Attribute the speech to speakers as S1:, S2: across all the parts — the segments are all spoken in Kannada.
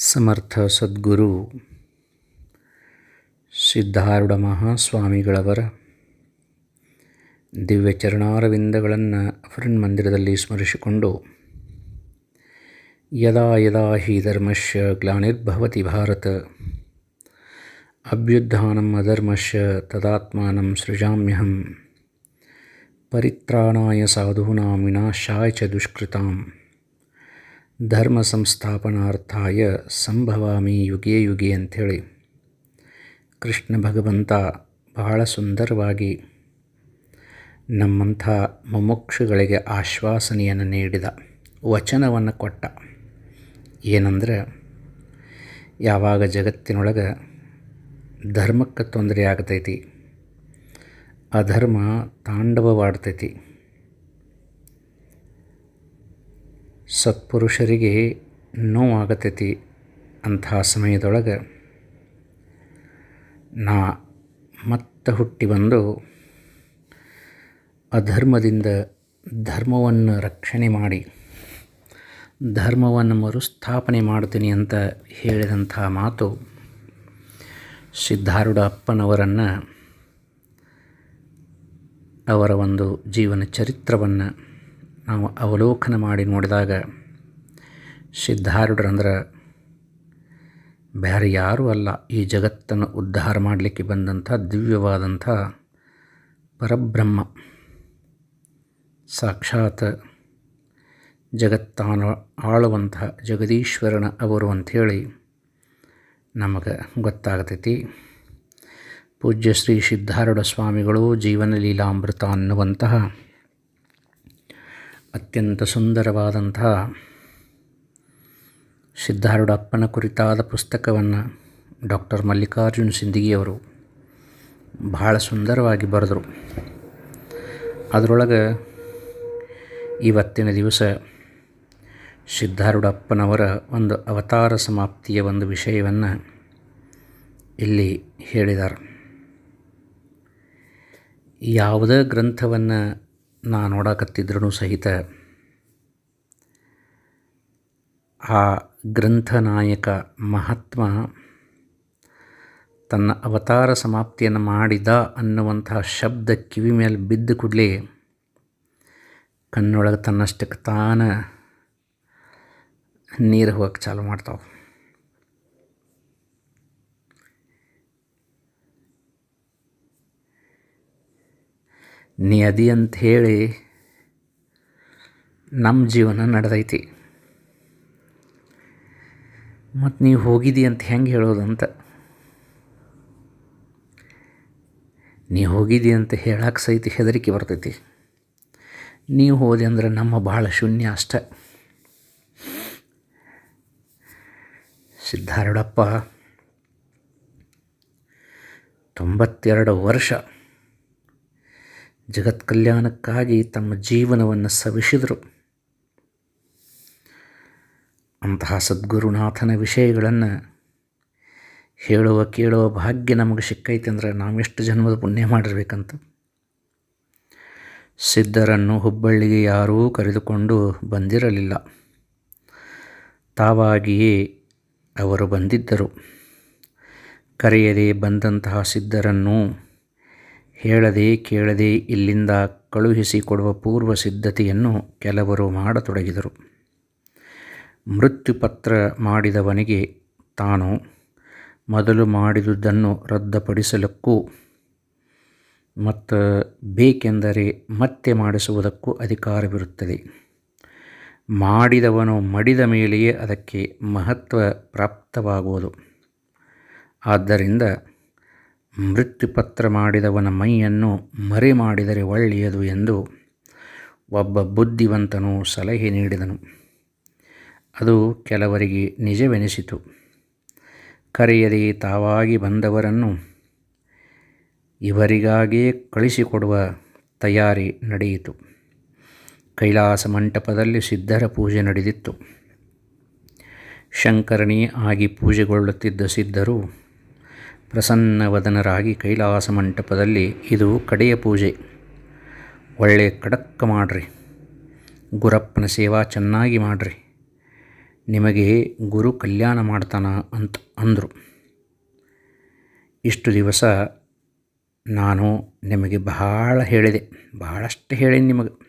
S1: ಸಮರ್ಥ ಸದ್ಗುರು ಸಿದ್ಧಾರೂಢ ಮಹಾಸ್ವಾಮಿಗಳವರ ದಿವ್ಯ ಚರಣಾರವಿಂದಗಳನ್ನು ಮಂದಿರದಲ್ಲಿ ಸ್ಮರಿಸಿಕೊಂಡು, ಯದಾ ಯದಾ ಹಿ ಧರ್ಮಶ್ಯ ಗ್ಲಾನಿರ್ಭವತಿ ಭಾರತ, ಅಭ್ಯುತ್ಥಾನಂ ಅಧರ್ಮಶ್ಯ ತದಾತ್ಮಾನಂ ಸೃಜಾಮ್ಯಹಂ, ಪರಿತ್ರಾಣಾಯ ಸಾಧೂನಾಂ ವಿನಾಶಾಯ ಚ ದುಷ್ಕೃತಾಂ. ಧರ್ಮ ಸಂಸ್ಥಾಪನಾರ್ಥಾಯ ಸಂಭವಾಮಿ ಯುಗೆ ಯುಗೆ ಅಂಥೇಳಿ. ಕೃಷ್ಣ ಭಗವಂತ ಬಹಳ ಸುಂದರವಾಗಿ ನಮ್ಮಂಥ ಮುಮುಕ್ಷುಗಳಿಗೆ ಆಶ್ವಾಸನೆಯನ್ನು ನೀಡಿದ ವಚನವನ್ನು ಕೊಟ್ಟ. ಏನಂದ್ರೆ, ಯಾವಾಗ ಜಗತ್ತಿನೊಳಗೆ ಧರ್ಮಕ್ಕೆ ತೊಂದರೆ ಆಗ್ತೈತಿ ಅಧರ್ಮ ತಾಂಡವವಾಡ್ತೈತಿ ಸತ್ಪುರುಷರಿಗೆ ನೋವಾಗತೈತಿ ಅಂಥ ಸಮಯದೊಳಗೆ ನಾ ಮತ್ತೆ ಹುಟ್ಟಿ ಬಂದು ಅಧರ್ಮದಿಂದ ಧರ್ಮವನ್ನು ರಕ್ಷಣೆ ಮಾಡಿ ಧರ್ಮವನ್ನು ಮರುಸ್ಥಾಪನೆ ಮಾಡ್ತೀನಿ ಅಂತ ಹೇಳಿದಂಥ ಮಾತು ಸಿದ್ಧಾರೂಢ ಅಪ್ಪನವರನ್ನು ಅವರ ಒಂದು ಜೀವನ ಚರಿತ್ರವನ್ನು ನಾವು ಅವಲೋಕನ ಮಾಡಿ ನೋಡಿದಾಗ ಸಿದ್ಧಾರೂಢರಂದ್ರೆ ಬೇರೆ ಯಾರೂ ಅಲ್ಲ ಈ ಜಗತ್ತನ್ನು ಉದ್ಧಾರ ಮಾಡಲಿಕ್ಕೆ ಬಂದಂಥ ದಿವ್ಯವಾದಂಥ ಪರಬ್ರಹ್ಮ. ಸಾಕ್ಷಾತ್ ಜಗತ್ತಾನ ಆಳುವಂಥ ಜಗದೀಶ್ವರನ ಅವರು ಅಂಥೇಳಿ ನಮಗೆ ಗೊತ್ತಾಗತೈತಿ. ಪೂಜ್ಯ ಶ್ರೀ ಸಿದ್ಧಾರೂಢ ಸ್ವಾಮಿಗಳು ಜೀವನ ಲೀಲಾಮೃತ ಅನ್ನುವಂತಹ ಅತ್ಯಂತ ಸುಂದರವಾದಂತಹ ಸಿದ್ಧಾರುಡಪ್ಪನ ಕುರಿತಾದ ಪುಸ್ತಕವನ್ನು ಡಾಕ್ಟರ್ ಮಲ್ಲಿಕಾರ್ಜುನ ಸಿಂದಗಿಯವರು ಬಹಳ ಸುಂದರವಾಗಿ ಬರೆದರು. ಅದರೊಳಗೆ ಇವತ್ತಿನ ದಿವಸ ಸಿದ್ಧಾರುಡಪ್ಪನವರ ಒಂದು ಅವತಾರ ಸಮಾಪ್ತಿಯ ಒಂದು ವಿಷಯವನ್ನು ಇಲ್ಲಿ ಹೇಳಿದ್ದಾರೆ. ಯಾವುದೇ ಗ್ರಂಥವನ್ನು ನಾ ನೋಡಕತ್ತಿದ್ರೂ ಸಹಿತ ಆ ಗ್ರಂಥ ನಾಯಕ ಮಹಾತ್ಮ ತನ್ನ ಅವತಾರ ಸಮಾಪ್ತಿಯನ್ನು ಮಾಡಿದ ಅನ್ನುವಂತಹ ಶಬ್ದ ಕಿವಿ ಮೇಲೆ ಬಿದ್ದ ಕೂಡಲೇ ಕಣ್ಣೊಳಗೆ ತನ್ನಷ್ಟಕ್ಕೆ ತಾನ ನೀರು ಹೋಗಕ್ಕೆ ಚಾಲು ಮಾಡ್ತಾವೆ. ನೀ ಅದಿ ಅಂತ ಹೇಳಿ ನಮ್ಮ ಜೀವನ ನಡೆದೈತಿ. ಮತ್ತು ನೀವು ಹೋಗಿದಿ ಅಂತ ಹೆಂಗೆ ಹೇಳೋದು ಅಂತ ನೀ ಹೋಗಿದಿ ಅಂತ ಹೇಳಕ್ಕೆ ಸಹಿತ ಹೆದರಿಕೆ ಬರ್ತೈತಿ. ನೀವು ಹೋದೆ ಅಂದ್ರೆ ನಮ್ಮ ಭಾಳ ಶೂನ್ಯ ಅಷ್ಟ. ಸಿದ್ಧಾರೂಢಪ್ಪ, ತೊಂಬತ್ತೆರಡು ವರ್ಷ ಜಗತ್ ಕಲ್ಯಾಣಕ್ಕಾಗಿ ತಮ್ಮ ಜೀವನವನ್ನು ಸವಿಸಿದರು. ಅಂತಹ ಸದ್ಗುರುನಾಥನ ವಿಷಯಗಳನ್ನು ಹೇಳುವ, ಕೇಳುವ ಭಾಗ್ಯ ನಮಗೆ ಸಿಕ್ಕೈತೆ ಅಂದರೆ ನಾವೆಷ್ಟು ಜನ್ಮದ ಪುಣ್ಯ ಮಾಡಿರ್ಬೇಕಂತ. ಸಿದ್ಧರನ್ನು ಹುಬ್ಬಳ್ಳಿಗೆ ಯಾರೂ ಕರೆದುಕೊಂಡು ಬಂದಿರಲಿಲ್ಲ. ತಾವಾಗಿಯೇ ಅವರು ಬಂದಿದ್ದರು. ಕರೆಯದೆ ಬಂದಂತಹ ಸಿದ್ಧರನ್ನು ಹೇಳದೆ ಕೇಳದೆ ಇಲ್ಲಿಂದ ಕಳುಹಿಸಿಕೊಡುವ ಪೂರ್ವ ಸಿದ್ಧತೆಯನ್ನು ಕೆಲವರು ಮಾಡತೊಡಗಿದರು. ಮೃತ್ಯುಪತ್ರ ಮಾಡಿದವನಿಗೆ ತಾನು ಮೊದಲು ಮಾಡಿದುದನ್ನು ರದ್ದುಪಡಿಸಲಕ್ಕೂ ಮತ್ತು ಬೇಕೆಂದರೆ ಮತ್ತೆ ಮಾಡಿಸುವುದಕ್ಕೂ ಅಧಿಕಾರವಿರುತ್ತದೆ. ಮಾಡಿದವನು ಮಡಿದ ಮೇಲೆಯೇ ಅದಕ್ಕೆ ಮಹತ್ವ ಪ್ರಾಪ್ತವಾಗುವುದು. ಆದ್ದರಿಂದ ಮೃತ್ಯುಪತ್ರ ಮಾಡಿದವನ ಮೈಯನ್ನು ಮರೆ ಮಾಡಿದರೆ ಒಳ್ಳೆಯದು ಎಂದು ಒಬ್ಬ ಬುದ್ಧಿವಂತನು ಸಲಹೆ ನೀಡಿದನು. ಅದು ಕೆಲವರಿಗೆ ನಿಜವೆನಿಸಿತು. ಕರೆಯದೆ ತಾವಾಗಿ ಬಂದವರನ್ನು ಇವರಿಗಾಗಿಯೇ ಕಳಿಸಿಕೊಡುವ ತಯಾರಿ ನಡೆಯಿತು. ಕೈಲಾಸ ಮಂಟಪದಲ್ಲಿ ಸಿದ್ಧರ ಪೂಜೆ ನಡೆದಿತ್ತು. ಶಂಕರಣಿ ಆಗಿ ಪೂಜೆಗೊಳ್ಳುತ್ತಿದ್ದ ಸಿದ್ಧರು ಪ್ರಸನ್ನವದನರಾಗಿ ಕೈಲಾಸ ಮಂಟಪದಲ್ಲಿ ಇದು ಕಡೆಯ ಪೂಜೆ. ಒಳ್ಳೆ ಕಡಕ್ಕ ಮಾಡ್ರಿ. ಗುರಪ್ಪನ ಸೇವಾ ಚೆನ್ನಾಗಿ ಮಾಡ್ರಿ. ನಿಮಗೆ ಗುರು ಕಲ್ಯಾಣ ಮಾಡ್ತಾನ ಅಂತ ಅಂದರು. ಇಷ್ಟು ದಿವಸ ನಾನು ನಿಮಗೆ ಬಹಳ ಹೇಳಿದೆ. ಬಹಳಷ್ಟು ಹೇಳೀನಿ ನಿಮಗೆ.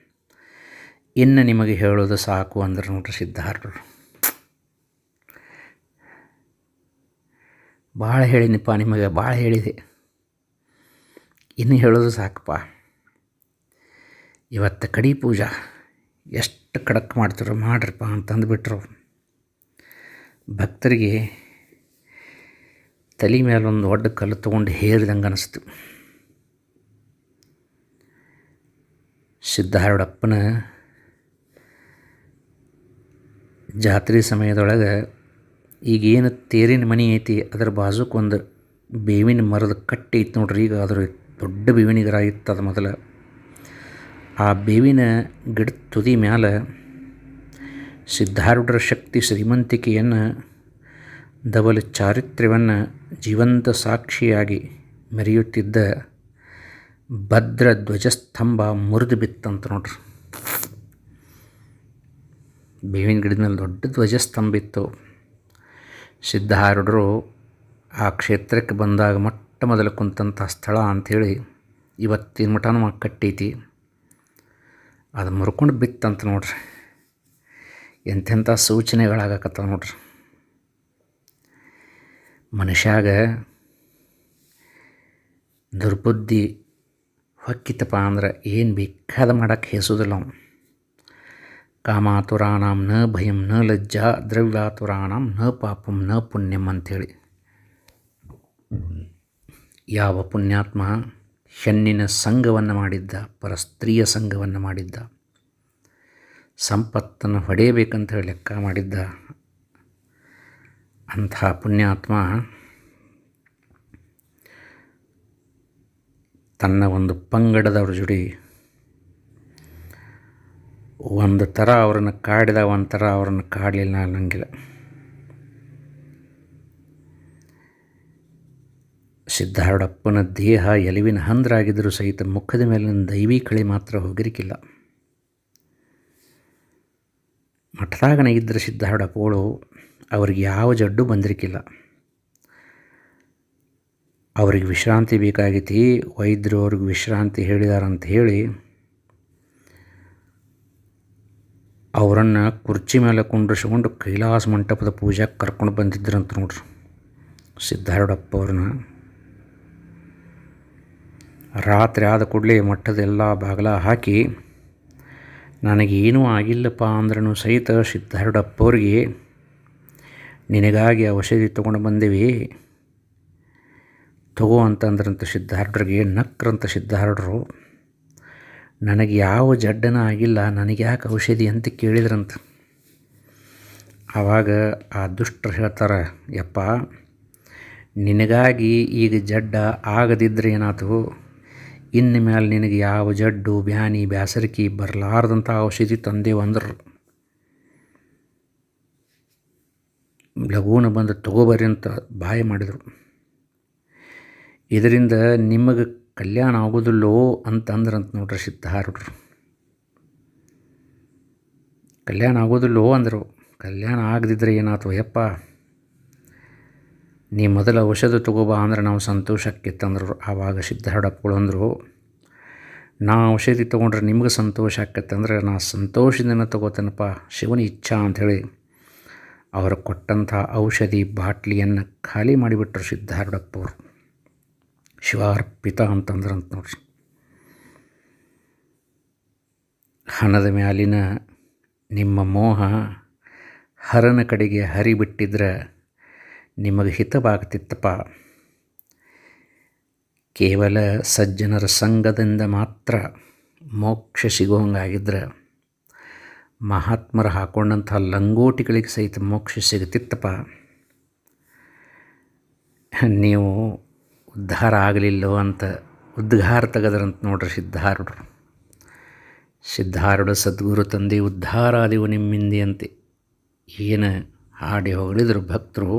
S1: ಇನ್ನು ನಿಮಗೆ ಹೇಳೋದು ಸಾಕು ಅಂದ್ರೆ ನೋಡ್ರಿ ಸಿದ್ಧಾರ್ಥರು ಭಾಳ ಹೇಳಿನಪ್ಪ ನಿಮಗೆ, ಭಾಳ ಹೇಳಿದೆ. ಇನ್ನು ಹೇಳೋದು ಸಾಕಪ್ಪ. ಇವತ್ತು ಕಡಿ ಪೂಜಾ ಎಷ್ಟು ಖಡಕ್ ಮಾಡ್ತಿರೋ ಮಾಡ್ರಪ್ಪ ಅಂತಂದುಬಿಟ್ರು. ಭಕ್ತರಿಗೆ ತಲೆ ಮೇಲೊಂದು ದೊಡ್ಡ ಕಲ್ಲು ತೊಗೊಂಡು ಹೇರಿದಂಗೆ ಅನಿಸ್ತು. ಸಿದ್ಧಾರೂಢಪ್ಪನ ಜಾತ್ರೆ ಸಮಯದೊಳಗೆ ಈಗೇನು ತೇರಿನ ಮನೆ ಐತಿ, ಅದರ ಬಾಜುಕೊಂದು ಬೇವಿನ ಮರದ ಕಟ್ಟೆ ಇತ್ತು ನೋಡ್ರಿ. ಈಗ ಅದ್ರ ದೊಡ್ಡ ಬೇವಿನ ಗಿಡ ಇತ್ತು ಅದು ಮೊದಲು. ಆ ಬೇವಿನ ಗಿಡದ ತುದಿ ಮ್ಯಾಲೆ ಸಿದ್ಧಾರೂಢರ ಶಕ್ತಿ ಶ್ರೀಮಂತಿಕೆಯನ್ನು, ಧವಲ ಚಾರಿತ್ರ್ಯವನ್ನು ಜೀವಂತ ಸಾಕ್ಷಿಯಾಗಿ ಮೆರೆಯುತ್ತಿದ್ದ ಭದ್ರ ಧ್ವಜಸ್ತಂಭ ಮುರಿದು ಬಿತ್ತಂತ ನೋಡ್ರಿ. ಬೇವಿನ ಗಿಡದ ಮೇಲೆ ದೊಡ್ಡ ಧ್ವಜಸ್ತಂಭ ಇತ್ತು. ಸಿದ್ಧಾರೂಢರು ಆ ಕ್ಷೇತ್ರಕ್ಕೆ ಬಂದಾಗ ಮೊಟ್ಟ ಮೊದಲು ಕುಂತಂಥ ಸ್ಥಳ ಅಂಥೇಳಿ ಇವತ್ತಿನ ಮಠನೂ ಕಟ್ಟೈತಿ. ಅದು ಮುರ್ಕೊಂಡು ಬಿತ್ತಂತ ನೋಡ್ರಿ. ಎಂಥೆಂಥ ಸೂಚನೆಗಳಾಗಕತ್ತ ನೋಡ್ರಿ. ಮನುಷ್ಯಾಗ ದುರ್ಬುದ್ಧಿ ಹೊಕ್ಕಿತಪ್ಪ ಅಂದ್ರೆ ಏನು ಬೇಕಾದ ಮಾಡಕ್ಕೆ ಹೇಸೋದಿಲ್ಲ ಅವನು. ಕಾಮಾತುರಾಣಂ ನ ಭಯಂ ನ ಲಜ್ಜಾ ದ್ರವ್ಯಾತುರಾಂ ನ ಪಾಪಂ ನ ಪುಣ್ಯಂ ಅಂಥೇಳಿ. ಯಾವ ಪುಣ್ಯಾತ್ಮ ಹೆಣ್ಣಿನ ಸಂಘವನ್ನು ಮಾಡಿದ್ದ, ಪರಸ್ತ್ರೀಯ ಸಂಘವನ್ನು ಮಾಡಿದ್ದ, ಸಂಪತ್ತನ್ನು ಹೊಡೆಯಬೇಕಂತ ಹೇಳಿ ಲೆಕ್ಕ ಮಾಡಿದ್ದ, ಅಂಥ ಪುಣ್ಯಾತ್ಮ ತನ್ನ ಒಂದು ಪಂಗಡದವ್ರ ಜೋಡಿ ಒಂದು ಥರ ಅವ್ರನ್ನ ಕಾಡಿದ ಒಂದು ಥರ ಅವ್ರನ್ನ ಕಾಡಲಿಲ್ಲ ಅನ್ನಂಗಿಲ್ಲ ಸಿದ್ಧಾರೂಢಪ್ಪನ ದೇಹ ಎಲುವಿನ ಹಂದ್ರಾಗಿದ್ದರೂ ಸಹಿತ ಮುಖದ ಮೇಲಿನ ದೈವಿ ಕಳೆ ಮಾತ್ರ ಹೋಗಿರಿಕಿಲ್ಲ. ಮಠದಾಗನೇ ಇದ್ದ ಸಿದ್ಧಾರೂಢಪ್ಪಗಳು ಅವ್ರಿಗೆ ಯಾವ ಜಡ್ಡು ಬಂದಿರಿಕಿಲ್ಲ. ಅವ್ರಿಗೆ ವಿಶ್ರಾಂತಿ ಬೇಕಾಗಿತಿ, ವೈದ್ಯರು ಅವ್ರಿಗೆ ವಿಶ್ರಾಂತಿ ಹೇಳಿದಾರಂತ ಹೇಳಿ ಅವರನ್ನು ಕುರ್ಚಿ ಮೇಲೆ ಕುಂಡ್ರಿಸ್ಕೊಂಡು ಕೈಲಾಸ ಮಂಟಪದ ಪೂಜೆಗೆ ಕರ್ಕೊಂಡು ಬಂದಿದ್ದರಂತ ನೋಡ್ರಿ. ಸಿದ್ಧಾರೂಢಪ್ಪ ಅವ್ರನ್ನ. ರಾತ್ರಿ ಆದ ಕೂಡಲೇ ಮಠದೆಲ್ಲ ಬಾಗಲ ಹಾಕಿ, ನನಗೇನೂ ಆಗಿಲ್ಲಪ್ಪ ಅಂದ್ರೂ ಸಹಿತ ಸಿದ್ಧಾರೂಢಪ್ಪ ಅವ್ರಿಗೆ, ನಿನಗಾಗಿ ಔಷಧಿ ತೊಗೊಂಡು ಬಂದೀವಿ. ತಗೋ ಅಂತಂದ್ರಂತ ಸಿದ್ಧಾರೂಢರಿಗೆ, ನಕ್ರಂತ ಸಿದ್ಧಾರೂಢರು ನನಗೆ ಯಾವ ಜಡ್ಡನ ಆಗಿಲ್ಲ, ನನಗೆ ಯಾಕೆ ಔಷಧಿ ಅಂತ ಕೇಳಿದ್ರಂತ. ಆವಾಗ ಆ ದುಷ್ಟರು ಹೇಳ್ತಾರೆ, ಯಪ್ಪ, ನಿನಗಾಗಿ ಈಗ ಜಡ್ಡ ಆಗದಿದ್ದರೆ ಏನಾಯ್ತು ಇನ್ನು ಮೇಲೆ ನಿನಗೆ ಯಾವ ಜಡ್ಡು, ಬ್ಯಾನಿ, ಬ್ಯಾಸರಿಕೆ ಬರಲಾರ್ದಂಥ ಔಷಧಿ ತಂದೇವು ಅಂದರು. ಲಘೂನ ಬಂದು ತಗೋಬರ್ರಿ ಅಂತ ಬಾಯಿ ಮಾಡಿದರು. ಇದರಿಂದ ನಿಮಗೆ ಕಲ್ಯಾಣ ಆಗೋದಿಲ್ಲೋ ಅಂತಂದ್ರಂತ ನೋಡ್ರಿ ಸಿದ್ಧಾರೂಢರು ಕಲ್ಯಾಣ ಆಗೋದಿಲ್ಲೋ ಅಂದರು, ಕಲ್ಯಾಣ ಆಗದಿದ್ರೆ ಏನಾಯ್ತು ಯಪ್ಪ? ನೀ ಮೊದಲ ಔಷಧ ತಗೋಬಾ ಅಂದ್ರೆ ನಾವು ಸಂತೋಷಕ್ಕಿತ್ತಂದ್ರು, ಆವಾಗ ಸಿದ್ಧಾರೂಢಪ್ಪಗಳು ಅಂದರು, ನಾ ಔಷಧಿ ತೊಗೊಂಡ್ರೆ ನಿಮ್ಗೆ ಸಂತೋಷ ಆಕತ್ತಂದ್ರೆ ನಾ ಸಂತೋಷದಿಂದ ತಗೋತೇನಪ್ಪ, ಶಿವನ ಇಚ್ಛಾ ಅಂಥೇಳಿ ಅವರು ಕೊಟ್ಟಂಥ ಔಷಧಿ ಬಾಟ್ಲಿಯನ್ನು ಖಾಲಿ ಮಾಡಿಬಿಟ್ರು ಸಿದ್ಧಾರೂಢಪ್ಪವರು ಶಿವಾರ್ಪಿತ ಅಂತ ನೋಡ್ರಿ. ಹಣದ ಮ್ಯಾಲಿನ ನಿಮ್ಮ ಮೋಹ ಹರನ ಕಡೆಗೆ ಹರಿಬಿಟ್ಟಿದ್ರೆ ನಿಮಗೆ ಹಿತವಾಗ್ತಿತ್ತಪ್ಪ. ಕೇವಲ ಸಜ್ಜನರ ಸಂಘದಿಂದ ಮಾತ್ರ ಮೋಕ್ಷ ಸಿಗೋಂಗಾಗಿದ್ದರೆ ಮಹಾತ್ಮರು ಹಾಕೊಂಡಂಥ ಲಂಗೋಟಿಗಳಿಗೆ ಸಹಿತ ಮೋಕ್ಷ ಸಿಗುತ್ತಿತ್ತಪ್ಪ. ನೀವು ಉದ್ಧಾರ ಆಗಲಿಲ್ಲೋ ಅಂತ ಉದ್ಘಾರ ತೆಗೆದ್ರಂತ ನೋಡ್ರಿ ಸಿದ್ಧಾರುಡ್ರು ಸಿದ್ಧಾರುಡ ಸದ್ಗುರು ತಂದೆ ಉದ್ಧಾರ ಆದಿವು ನಿಮ್ಮಿಂದಿ ಅಂತೆ. ಏನು ಹಾಡಿ ಹೊಗಳಿದ್ರು ಭಕ್ತರು.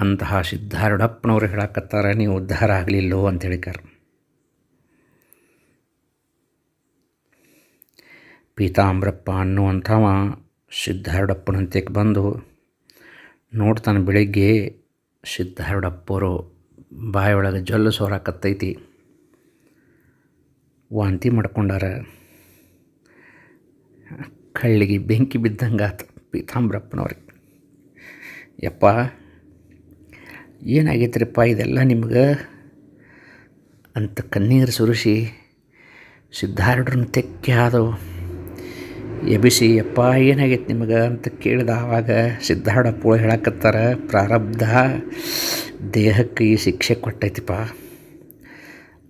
S1: ಅಂತಹ ಸಿದ್ಧಾರುಡಪ್ಪನವ್ರು ಹೇಳಕತ್ತಾರೆ, ನೀವು ಉದ್ಧಾರ ಆಗಲಿಲ್ಲೋ ಅಂತ ಹೇಳಿಕಾರ ಪೀತಾಂಬ್ರಪ್ಪ ಅನ್ನುವಂಥವ ಸಿದ್ಧಾರುಡಪ್ಪನಂತೆ ಬಂದು ನೋಡ್ತಾನೆ ಬೆಳಿಗ್ಗೆ ಬಾಯೊಳಗೆ ಜೊಲ್ಲು ಸೋರಾಕತ್ತೈತಿ ವಾಂತಿ ಮಾಡ್ಕೊಂಡಾರ. ಕಳ್ಳಿಗೆ ಬೆಂಕಿ ಬಿದ್ದಂಗೆ ಆತು ಪೀತಾಂಬ್ರಪ್ಪನವ್ರಿಗೆ ಯಪ್ಪ, ಏನಾಗೈತ್ರಿಪ್ಪ ಇದೆಲ್ಲ ನಿಮ್ಗೆ? ಅಂತ ಕಣ್ಣೀರು ಸುರಿಸಿ ಸಿದ್ಧಾರೂಢರನ್ನ ತೆಕ್ಕಿ ಆದವು ಎಬಿಸಿ ಯಪ್ಪ, ಏನಾಗೈತೆ ನಿಮಗೆ? ಅಂತ ಕೇಳಿದ ಆವಾಗ ಸಿದ್ಧಾರ್ಡಪ್ಪಳು ಹೇಳಕತ್ತಾರ, ಪ್ರಾರಬ್ಧ ದೇಹಕ್ಕೆ ಈ ಶಿಕ್ಷೆ ಕೊಟ್ಟೈತಿಪ್ಪ.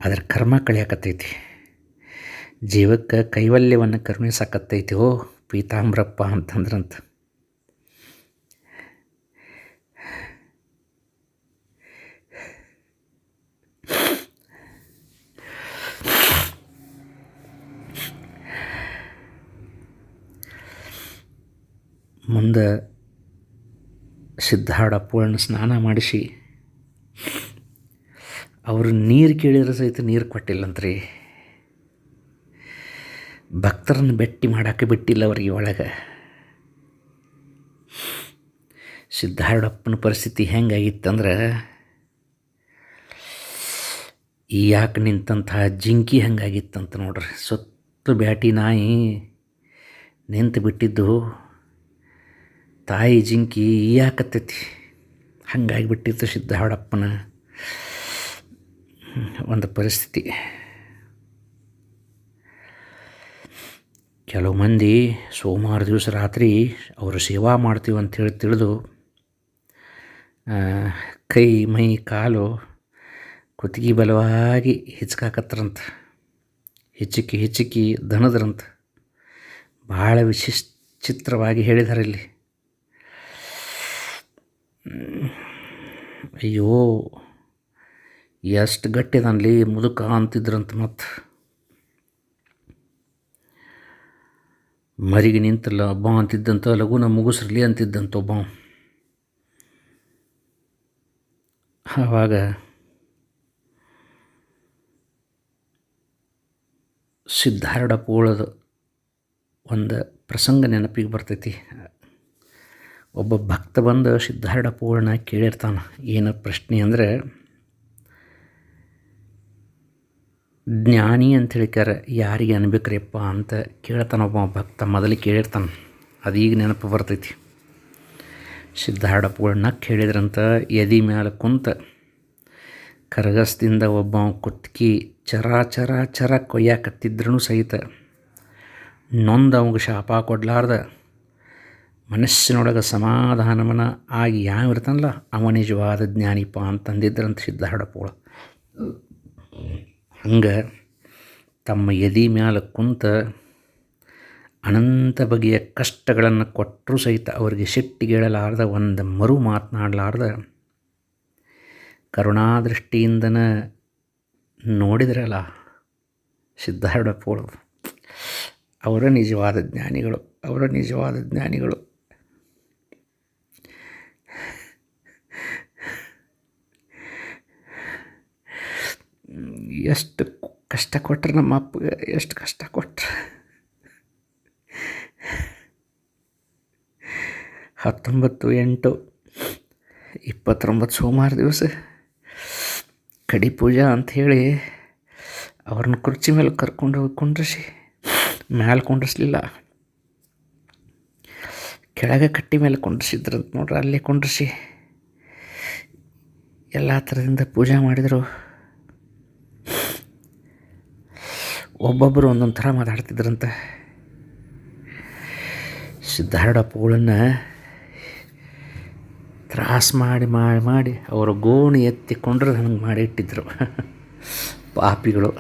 S1: ಅದ್ರ ಕರ್ಮ ಕಳಿಯಾಕತ್ತೈತಿ. ಜೀವಕ್ಕೆ ಕೈವಲ್ಯವನ್ನು ಕರುಣಿಸಕತ್ತೈತಿ ಓ ಪೀತಾಂಬ್ರಪ್ಪ ಅಂತಂದ್ರಂತ. ಮುಂದೆ ಸಿದ್ಧಾರೂಢಪ್ಪಳನ್ನ ಸ್ನಾನ ಮಾಡಿಸಿ ಅವರು ನೀರು ಕೇಳಿದ್ರೆ ಸಹಿತ ನೀರು ಕೊಟ್ಟಿಲ್ಲಂತ್ರಿ. ಭಕ್ತರನ್ನು ಭೇಟಿ ಮಾಡೋಕ್ಕೆ ಬಿಟ್ಟಿಲ್ಲ ಅವ್ರಿಗೆ ಒಳಗೆ. ಸಿದ್ಧಾರೂಢಪ್ಪನ ಪರಿಸ್ಥಿತಿ ಹೆಂಗಾಗಿತ್ತಂದ್ರೆ, ಈ ಯಾಕೆ ನಿಂತಹ ಜಿಂಕಿ ಹೆಂಗಾಗಿತ್ತಂತ ನೋಡ್ರಿ. ಸೊತ್ತು ಬ್ಯಾಟಿ ನಾಯಿ ನಿಂತು ಬಿಟ್ಟಿದ್ದು, ತಾಯಿ ಜಿಂಕಿ ಯಾಕತ್ತೈತಿ? ಹಂಗಾಗಿ ಬಿಟ್ಟಿತ್ತು ಸಿದ್ಧಾರೂಢಪ್ಪನ. ಒಂದು ಪರಿಸ್ಥಿತಿ. ಕೆಲವು ಮಂದಿ ಸೋಮವಾರ ದಿವಸ ರಾತ್ರಿ ಅವರು ಸೇವಾ ಮಾಡ್ತೀವಿ ಅಂಥೇಳಿ ತಿಳಿದು ಕೈ, ಮೈ, ಕಾಲು ಕುತ್ತಿಗೆ ಬಲವಾಗಿ ಹೆಚ್ಚಿಕಾಕತ್ರಂತ ಹೆಚ್ಚಿಕ್ಕಿ ಹೆಚ್ಚಿಕ್ಕಿ ದನದ್ರಂತ. ಭಾಳ ವಿಶಿಷ್ಟಿತ್ರವಾಗಿ ಹೇಳಿದ್ದಾರೆ ಇಲ್ಲಿ. ಅಯ್ಯೋ. ಎಷ್ಟು ಗಟ್ಟಿದನ್ಲಿ ಮುದುಕ ಅಂತಿದ್ರಂತ ಮತ್ತು ಮರಿಗೆ ನಿಂತಲ್ಲ ಒಬ್ಬ ಅಂತಿದ್ದಂತ ಲಘುನ ಮುಗಿಸ್ರಲಿ ಅಂತಿದ್ದಂತ ಒಬ್ಬ. ಆವಾಗ ಸಿದ್ಧಾರೂಢ ಪೋಳದ ಒಂದು ಪ್ರಸಂಗ ನೆನಪಿಗೆ ಬರ್ತೈತಿ. ಒಬ್ಬ ಭಕ್ತ ಬಂದು ಸಿದ್ಧಾರೂಢ ಪೋಳನ ಕೇಳಿರ್ತಾನೆ, ಏನು ಪ್ರಶ್ನೆ ಅಂದರೆ ಜ್ಞಾನಿ ಅಂತ ಹೇಳಿಕಾರೆ ಯಾರಿಗೆ ಅನ್ಬೇಕ್ರಿಯಪ್ಪ ಅಂತ ಕೇಳ್ತಾನೆ ಒಬ್ಬ ಭಕ್ತ ಮೊದಲು ಕೇಳಿರ್ತಾನೆ. ಅದೀಗ ನೆನಪು ಬರ್ತೈತಿ. ಸಿದ್ಧಾರೂಢ ಕೇಳಿದ್ರಂತ ಎದಿ ಮ್ಯಾಲೆ ಕುಂತ ಕರಗಸದಿಂದ ಒಬ್ಬ ಕುತ್ಕಿ ಚರ ಚರ ಚರ ಕೊಯ್ಯಾಕತ್ತಿದ್ರೂ ಸಹಿತ ನೊಂದು ಅವಂಗೆ ಶಾಪ ಕೊಡ್ಲಾರ್ದ. ಮನಸ್ಸಿನೊಳಗೆ ಸಮಾಧಾನವನ ಆಗಿ ಯಾವ ಇರ್ತಾನಲ್ಲ, ಅವ ನಿಜವಾದ ಜ್ಞಾನಿಪ ಅಂತಂದಿದ್ರಂತ ಸಿದ್ಧಾರೂಢಪ್ಪಗಳು ಹಂಗೆ ತಮ್ಮ ಎದಿ ಮ್ಯಾಲೆ ಕುಂತ ಅನಂತ ಬಗೆಯ ಕಷ್ಟಗಳನ್ನು ಕೊಟ್ಟರೂ ಸಹಿತ ಅವರಿಗೆ ಸಿಟ್ಟಿಗೇಳಲಾರ್ದ ಒಂದು ಮರು ಮಾತನಾಡಲಾರ್ದ ಕರುಣಾದೃಷ್ಟಿಯಿಂದನ ನೋಡಿದ್ರಲ್ಲ ಸಿದ್ಧಾರೂಢಪ್ಪಗಳು ಅವರ ನಿಜವಾದ ಜ್ಞಾನಿಗಳು, ಅವರ ನಿಜವಾದ ಜ್ಞಾನಿಗಳು. ಎಷ್ಟು ಕಷ್ಟ ಕೊಟ್ರು ನಮ್ಮ ಅಪ್ಪಗೆ ಎಷ್ಟು ಕಷ್ಟ ಕೊಟ್ರು. ಹತ್ತೊಂಬತ್ತು ಎಂಟು ಇಪ್ಪತ್ತೊಂಬತ್ತು ಸೋಮವಾರ ದಿವಸ ಕಡಿ ಪೂಜಾ ಅಂಥೇಳಿ ಅವ್ರನ್ನ ಕುರ್ಚಿ ಮೇಲೆ ಕರ್ಕೊಂಡು ಹೋಗಿ ಕುಂಡ್ರಿಸಿ, ಮ್ಯಾಲೆ ಕುಂಡ್ರಿಸ್ಲಿಲ್ಲ. ಕೆಳಗೆ ಕಟ್ಟಿ ಮೇಲೆ ಕುಂಡ್ರಿಸಿದ್ರಂತ ನೋಡ್ರಿ, ಅಲ್ಲೇ ಕುಂಡ್ರಿಸಿ. ಎಲ್ಲ ಥರದಿಂದ ಪೂಜೆ ಮಾಡಿದರು. ಒಬ್ಬೊಬ್ಬರು ಒಂದೊಂದು ಥರ ಮಾತಾಡ್ತಿದ್ರಂತೆ. ಸಿದ್ಧಾರೂಢಪ್ಪಗಳನ್ನ ತ್ರಾಸ ಮಾಡಿ ಮಾಡಿ ಮಾಡಿ ಅವರ ಗೋಣಿ ಎತ್ತಿಕೊಂಡ್ರೆ ನನಗೆ ಮಾಡಿ ಇಟ್ಟಿದ್ರು ಪಾಪಿಗಳು.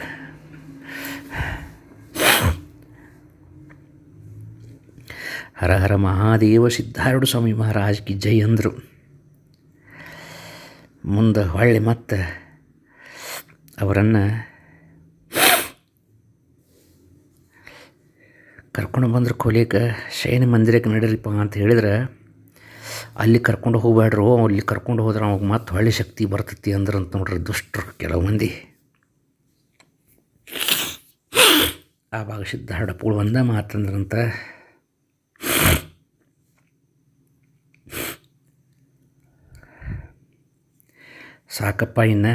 S1: ಹರ ಹರ ಮಹಾದೇವ ಸಿದ್ಧಾರೂಢ ಸ್ವಾಮಿ ಮಹಾರಾಜ್ಗೆ ಜೈ ಅಂದರು. ಮುಂದೆ ಹೊಳ್ಳಿ ಮತ್ತೆ ಅವರನ್ನು ಕರ್ಕೊಂಡು ಬಂದ್ರೆ ಕೊಲಿಗೆ ಶೈನ ಮಂದಿರಕ್ಕೆ ನಡೀರಿಪ್ಪ ಅಂತ ಹೇಳಿದ್ರೆ, ಅಲ್ಲಿ ಕರ್ಕೊಂಡು ಹೋಗ್ಬೇಡ್ರು ಅಲ್ಲಿ ಕರ್ಕೊಂಡು ಹೋದ್ರೆ ಅವಾಗ ಮತ್ತೆ ಹೊಳ್ಳಿ ಶಕ್ತಿ ಬರ್ತೈತಿ ಅಂದ್ರೆ ಅಂತ ನೋಡ್ರಿ ದುಷ್ಟರು ಕೆಲವು ಮಂದಿ. ಆ ಭಾಗ ಸಿದ್ಧ ಹಡಪುಗಳು ಒಂದೇ ಮಾತಂದ್ರಂತ ಸಾಕಪ್ಪ ಇನ್ನು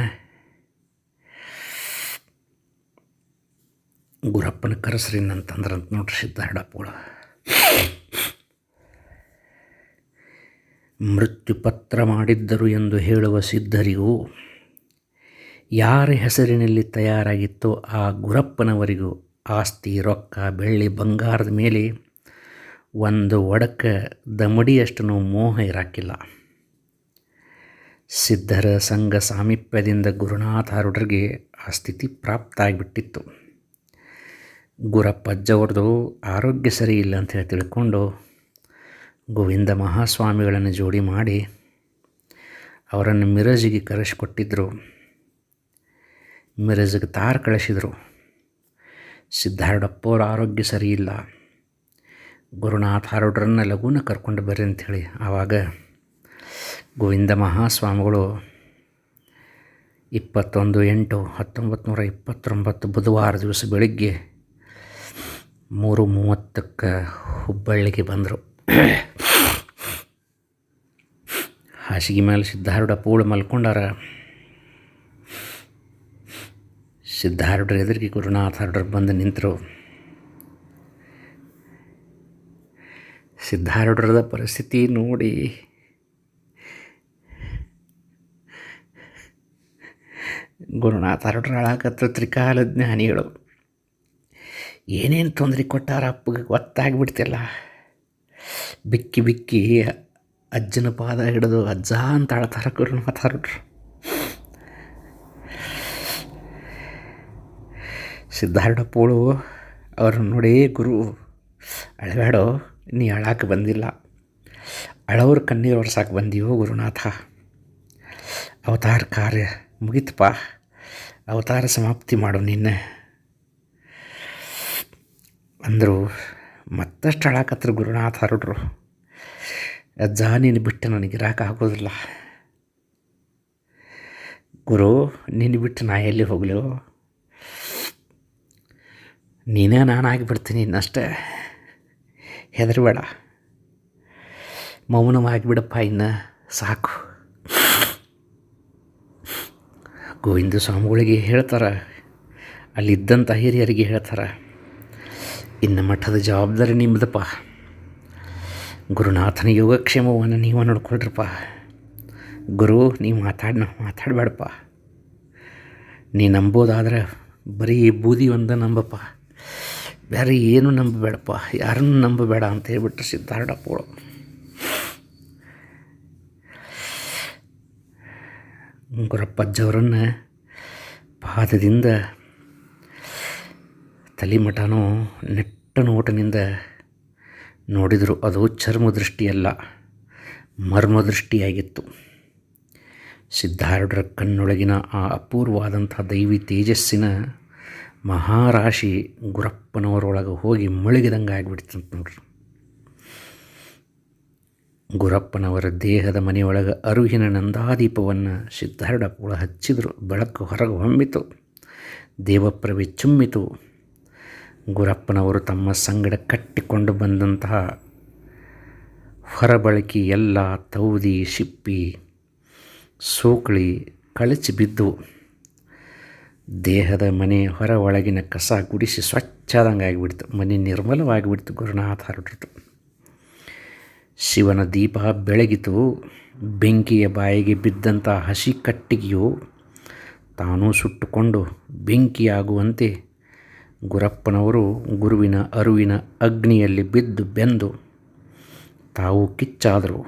S1: ಗುರಪ್ಪನ ಕರೆಸ್ರಿ ಅಂತಂದ್ರಂತ ನೋಡ್ರಿ ಸಿದ್ಧಾರೂಢಪ್ಪಗಳು ಮೃತ್ಯುಪತ್ರ ಮಾಡಿದ್ದರು ಎಂದು ಹೇಳುವ ಸಿದ್ಧರಿಗೂ ಯಾರ ಹೆಸರಿನಲ್ಲಿ ತಯಾರಾಗಿತ್ತೋ ಆ ಗುರಪ್ಪನವರಿಗೂ ಆಸ್ತಿ, ರೊಕ್ಕ, ಬೆಳ್ಳಿ, ಬಂಗಾರದ ಮೇಲೆ ಒಂದು ಒಡಕ ದಮಡಿಯಷ್ಟು ಮೋಹ ಇರಾಕಿಲ್ಲ. ಸಿದ್ಧರ ಸಂಘ ಸಾಮೀಪ್ಯದಿಂದ ಗುರುನಾಥಾರುಡರಿಗೆ ಆ ಸ್ಥಿತಿ ಪ್ರಾಪ್ತ ಆಗಿಬಿಟ್ಟಿತ್ತು ಗುರಪ್ಪಜ್ಜವ್ರದ್ದು ಆರೋಗ್ಯ ಸರಿ ಇಲ್ಲ ಅಂತ ಹೇಳಿ ತಿಳ್ಕೊಂಡು ಗೋವಿಂದ ಮಹಾಸ್ವಾಮಿಗಳನ್ನು ಜೋಡಿ ಮಾಡಿ ಅವರನ್ನು ಮಿರಜಿಗೆ ಕರೆಸಿಕೊಟ್ಟಿದ್ದರು ಮಿರಜಿಗೆ ತಾರು ಕಳಿಸಿದರು. ಸಿದ್ಧಾರೂಢಪ್ಪವ್ರ ಆರೋಗ್ಯ ಸರಿ ಇಲ್ಲ. ಗುರುನಾಥ ಹಾರೋಡ್ರನ್ನ ಲಘುನ ಕರ್ಕೊಂಡು ಬರ್ರಿ ಅಂಥೇಳಿ. ಆವಾಗ ಗೋವಿಂದ ಮಹಾಸ್ವಾಮಿಗಳು ಇಪ್ಪತ್ತೊಂದು ಎಂಟು ಹತ್ತೊಂಬತ್ತು ನೂರ ಇಪ್ಪತ್ತೊಂಬತ್ತು ಬುಧವಾರ ದಿವಸ ಬೆಳಿಗ್ಗೆ ಮೂರು ಮೂವತ್ತಕ್ಕೆ ಹುಬ್ಬಳ್ಳಿಗೆ ಬಂದರು. ಹಾಸಿಗೆ ಮೇಲೆ ಸಿದ್ಧಾರೂಢ ಪೂಳು ಮಲ್ಕೊಂಡಾರ. ಸಿದ್ಧಾರೂಢರ ಎದುರಿಗೆ ಗುರುನಾಥಾರೂಢರು ಬಂದು ನಿಂತರು. ಸಿದ್ಧಾರೂಢರದ ಪರಿಸ್ಥಿತಿ ನೋಡಿ ಗುರುನಾಥಾರೂಢರು ಹಾಳಾಗತ್ತ ತ್ರಿಕಾಲ ಜ್ಞಾನಿಗಳು ಏನೇನು ತೊಂದರೆ ಕೊಟ್ಟಾರ ಅಪ್ಪಗೆ ಗೊತ್ತಾಗ್ಬಿಡ್ತಿಲ್ಲ. ಬಿಕ್ಕಿ ಬಿಕ್ಕಿ ಅಜ್ಜನ ಪಾದ ಹಿಡಿದು ಅಜ್ಜ ಅಂತ ಅಳ್ತಾರ ಮಾತಾಡ್ರು ಸಿದ್ಧಾರ್ಣಪ್ಪಳು ಅವ್ರನ್ನ ನೋಡಿ, ಗುರು ಅಳಬೇಡೋ ನೀ ಅಳಾಕೆ ಬಂದಿಲ್ಲ. ಅಳವ್ರ ಕಣ್ಣೀರು ಒರೆಸಾಕೆ ಬಂದೀವೋ ಗುರುನಾಥ. ಅವತಾರ ಕಾರ್ಯ ಮುಗಿತಪ್ಪ. ಅವತಾರ ಸಮಾಪ್ತಿ ಮಾಡು ನಿನ್ನೆ. ಅಂದರು ಮತ್ತಷ್ಟು ಅಳಾಕತ್ರ ಗುರುನಾಥ ಹರಡ್ರು. ಅಜ್ಜ ನೀನು ಬಿಟ್ಟು ನನಗೆ ಇರಾಕ ಆಗೋದಿಲ್ಲ. ಗುರು, ನಿನ್ನ ಬಿಟ್ಟು ನಾ ಎಲ್ಲಿ ಹೋಗ್ಲಿವೋ ನೀನೇ ನಾನಾಗಿ ಬಿಡ್ತೀನಿ ಇನ್ನಷ್ಟೇ. ಹೆದರಬೇಡ. ಮೌನವಾಗಿಬಿಡಪ್ಪ ಇನ್ನು. ಸಾಕು. ಗೋವಿಂದ ಸ್ವಾಮಿಗಳಿಗೆ ಹೇಳ್ತಾರೆ ಅಲ್ಲಿದ್ದಂಥ ಹಿರಿಯರಿಗೆ ಹೇಳ್ತಾರೆ ಇನ್ನು ಮಠದ ಜವಾಬ್ದಾರಿ ನಿಮ್ಮದಪ್ಪ ಗುರುನಾಥನ ಯೋಗಕ್ಷೇಮವನ್ನು ನೀವು ನೋಡ್ಕೊಳ್ರಪ್ಪ. ಗುರು, ನೀವು ಮಾತಾಡ್ ಮಾತಾಡಬೇಡಪ್ಪ ನೀ ನಂಬೋದಾದ್ರೆ ಬರೀ ಬೂದಿ ಒಂದ ನಂಬಪ್ಪ. ಬೇರೆ ಏನು ನಂಬಬೇಡಪ್ಪ. ಯಾರನ್ನು ನಂಬಬೇಡ ಅಂತ ಹೇಳ್ಬಿಟ್ರೆ ಸಿದ್ಧಾರೂಢಪ್ಪಗಳು ಗುರಪ್ಪಜ್ಜವರನ್ನು ಪಾದದಿಂದ ತಲೆಮಠನೂ ನೆಟ್ಟ ನೋಟನಿಂದ ನೋಡಿದರು, ಅದು ಚರ್ಮದೃಷ್ಟಿಯಲ್ಲ, ಮರ್ಮದೃಷ್ಟಿಯಾಗಿತ್ತು. ಸಿದ್ಧಾರೂಢರ ಕಣ್ಣೊಳಗಿನ ಆ ಅಪೂರ್ವವಾದಂಥ ದೈವಿ ತೇಜಸ್ಸಿನ ಮಹಾರಾಶಿ ಗುರಪ್ಪನವರೊಳಗೆ ಹೋಗಿ ಮುಳುಗಿದಂಗೆ ಆಗಿಬಿಡ್ತಂತ ನೋಡ್ರಿ. ಗುರಪ್ಪನವರ ದೇಹದ ಮನೆಯೊಳಗೆ ಅರುಹಿನ ನಂದಾದೀಪವನ್ನು ಸಿದ್ಧಾರೂಢಪ್ಪಗಳು ಹಚ್ಚಿದರು, ಬೆಳಕು ಹೊರಗೆ ಹೊಮ್ಮಿತು, ದೇವಪ್ರಭೆ ಚುಮ್ಮಿತು. ಗುರಪ್ಪನವರು ತಮ್ಮ ಸಂಗಡ ಕಟ್ಟಿಕೊಂಡು ಬಂದಂತಹ ಹೊರಬಳಕಿ ಎಲ್ಲ ತೌದಿ, ಶಿಪ್ಪಿ, ಸೋಕಳಿ ಕಳಚಿ ಬಿದ್ದು ದೇಹದ ಮನೆ ಹೊರ ಒಳಗಿನ ಕಸ ಗುಡಿಸಿ ಸ್ವಚ್ಛದಂಗೆ ಆಗಿಬಿಡ್ತು. ಮನೆ ನಿರ್ಮಲವಾಗಿಬಿಡ್ತು. ಗುರುನಾಥ ಹರಡಿತು. ಶಿವನ ದೀಪ ಬೆಳಗಿತು. ಬೆಂಕಿಯ ಬಾಯಿಗೆ ಬಿದ್ದಂಥ ಹಸಿ ಕಟ್ಟಿಗೆಯು ತಾನೂ ಸುಟ್ಟುಕೊಂಡು ಬೆಂಕಿಯಾಗುವಂತೆ ಗುರಪ್ಪನವರು ಗುರುವಿನ ಅರುವಿನ ಅಗ್ನಿಯಲ್ಲಿ ಬಿದ್ದು ಬೆಂದು ತಾವು ಕಿಚ್ಚಾದರು,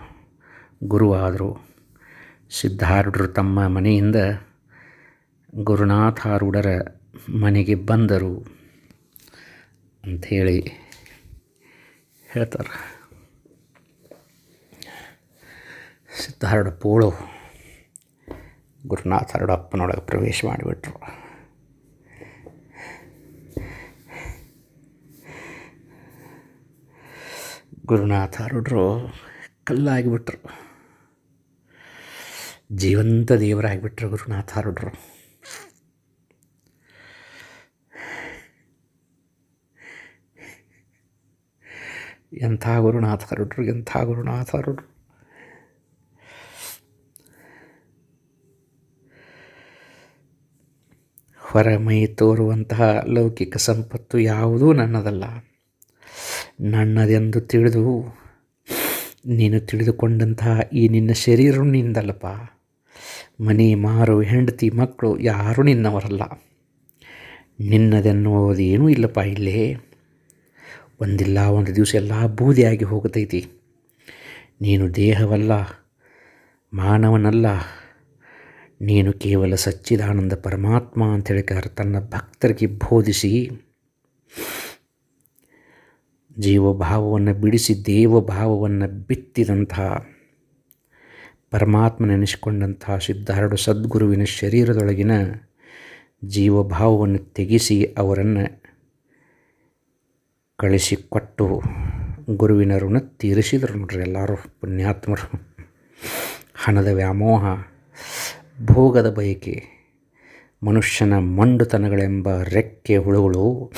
S1: ಗುರುವಾದರು. ಸಿದ್ಧಾರೂಢರು ತಮ್ಮ ಮನೆಯಿಂದ ಗುರುನಾಥಾರೂಢರ ಮನೆಗೆ ಬಂದರು ಅಂಥೇಳಿ ಹೇಳ್ತಾರೆ. ಸಿದ್ಧಾರೂಢ ಪೋಳು ಗುರುನಾಥಾರೂಢ ಪ್ರವೇಶ ಮಾಡಿಬಿಟ್ರು. ಗುರುನಾಥಾರೂಢರು ಕಲ್ಲಾಗಿಬಿಟ್ರು. ಜೀವಂತ ದೇವರಾಗಿಬಿಟ್ರು ಗುರುನಾಥ ಅರುಡ್ರು ಎಂಥ ಗುರುನಾಥ ಅರುಡ್ರು ಎಂಥ ಗುರುನಾಥ ಅರುಡ್ರು ಹೊರಮೈ ತೋರುವಂತಹ ಲೌಕಿಕ ಸಂಪತ್ತು ಯಾವುದೂ ನನ್ನದಲ್ಲ. ನನ್ನದೆಂದು ತಿಳಿದು, ನೀನು ತಿಳಿದುಕೊಂಡಂತಹ ಈ ನಿನ್ನ ಶರೀರ ನಿಂದಲ್ಲಪ್ಪ ಮನೆ ಮಾರು ಹೆಂಡತಿ ಮಕ್ಕಳು ಯಾರೂ ನಿನ್ನವರಲ್ಲ. ನಿನ್ನದೆನ್ನುವುದೇನೂ ಇಲ್ಲಪ್ಪ ಇಲ್ಲೇ. ಒಂದಿಲ್ಲ, ಒಂದು ದಿವಸ ಎಲ್ಲ ಬೂದಿಯಾಗಿ ಹೋಗುತ್ತೈತಿ ನೀನು ದೇಹವಲ್ಲ, ಮಾನವನಲ್ಲ. ನೀನು ಕೇವಲ ಸಚ್ಚಿದಾನಂದ ಪರಮಾತ್ಮ ಅಂತ ಹೇಳಿಕಾರ ತನ್ನ ಭಕ್ತರಿಗೆ ಬೋಧಿಸಿ ಜೀವಭಾವವನ್ನು ಬಿಡಿಸಿ ದೇವಭಾವವನ್ನು ಬಿತ್ತಿದಂತಹ ಪರಮಾತ್ಮ ನೆನೆಸಿಕೊಂಡಂತಹ ಸಿದ್ಧಾರಡು ಸದ್ಗುರುವಿನ ಶರೀರದೊಳಗಿನ ಜೀವಭಾವವನ್ನು ತೆಗೆಸಿ ಅವರನ್ನು ಕಳಿಸಿಕೊಟ್ಟು ಗುರುವಿನ ಋಣ ತೀರಿಸಿದರು ನೋಡ್ರಿ ಎಲ್ಲರೂ ಪುಣ್ಯಾತ್ಮರು. ಹಣದ ವ್ಯಾಮೋಹ, ಭೋಗದ ಬಯಕೆ, ಮನುಷ್ಯನ ಮಂಡುತನಗಳೆಂಬ ರೆಕ್ಕೆ ಹುಳುಗಳು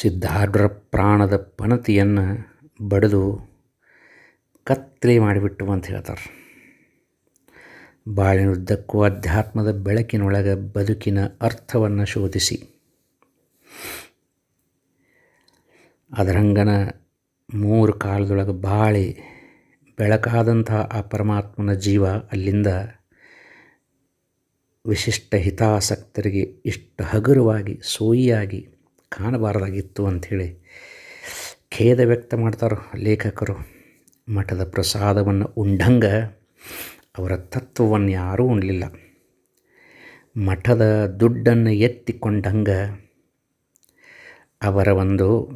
S1: ಸಿದ್ಧಾರ್ಢರ ಪ್ರಾಣದ ಪಣತಿಯನ್ನು ಬಡಿದು ಕತ್ತಲೆ ಮಾಡಿಬಿಟ್ಟು ಅಂತ ಹೇಳ್ತಾರೆ. ಬಾಳಿನುದ್ದಕ್ಕೂ ಅಧ್ಯಾತ್ಮದ ಬೆಳಕಿನೊಳಗೆ ಬದುಕಿನ ಅರ್ಥವನ್ನು ಶೋಧಿಸಿ. ಅದರಂಗನ ಮೂರು ಕಾಲದೊಳಗೆ ಬಾಳಿ ಬೆಳಕಾದಂಥ ಆ ಪರಮಾತ್ಮನ ಜೀವ ಅಲ್ಲಿಂದ ವಿಶಿಷ್ಟ ಹಿತಾಸಕ್ತರಿಗೆ ಇಷ್ಟು ಹಗುರವಾಗಿ ಸೋಯಿಯಾಗಿ ಕಾಣಬಾರ್ದಾಗಿತ್ತು ಅಂಥೇಳಿ ಖೇದ ವ್ಯಕ್ತ ಮಾಡ್ತಾರೋ ಲೇಖಕರು, ಮಠದ ಪ್ರಸಾದವನ್ನು ಉಂಡಂಗ ಅವರ ತತ್ವವನ್ನು ಯಾರೂ ಉಣಲಿಲ್ಲ. ಮಠದ ದುಡ್ಡನ್ನು ಎತ್ತಿಕೊಂಡಂಗ ಅವರ ಒಂದು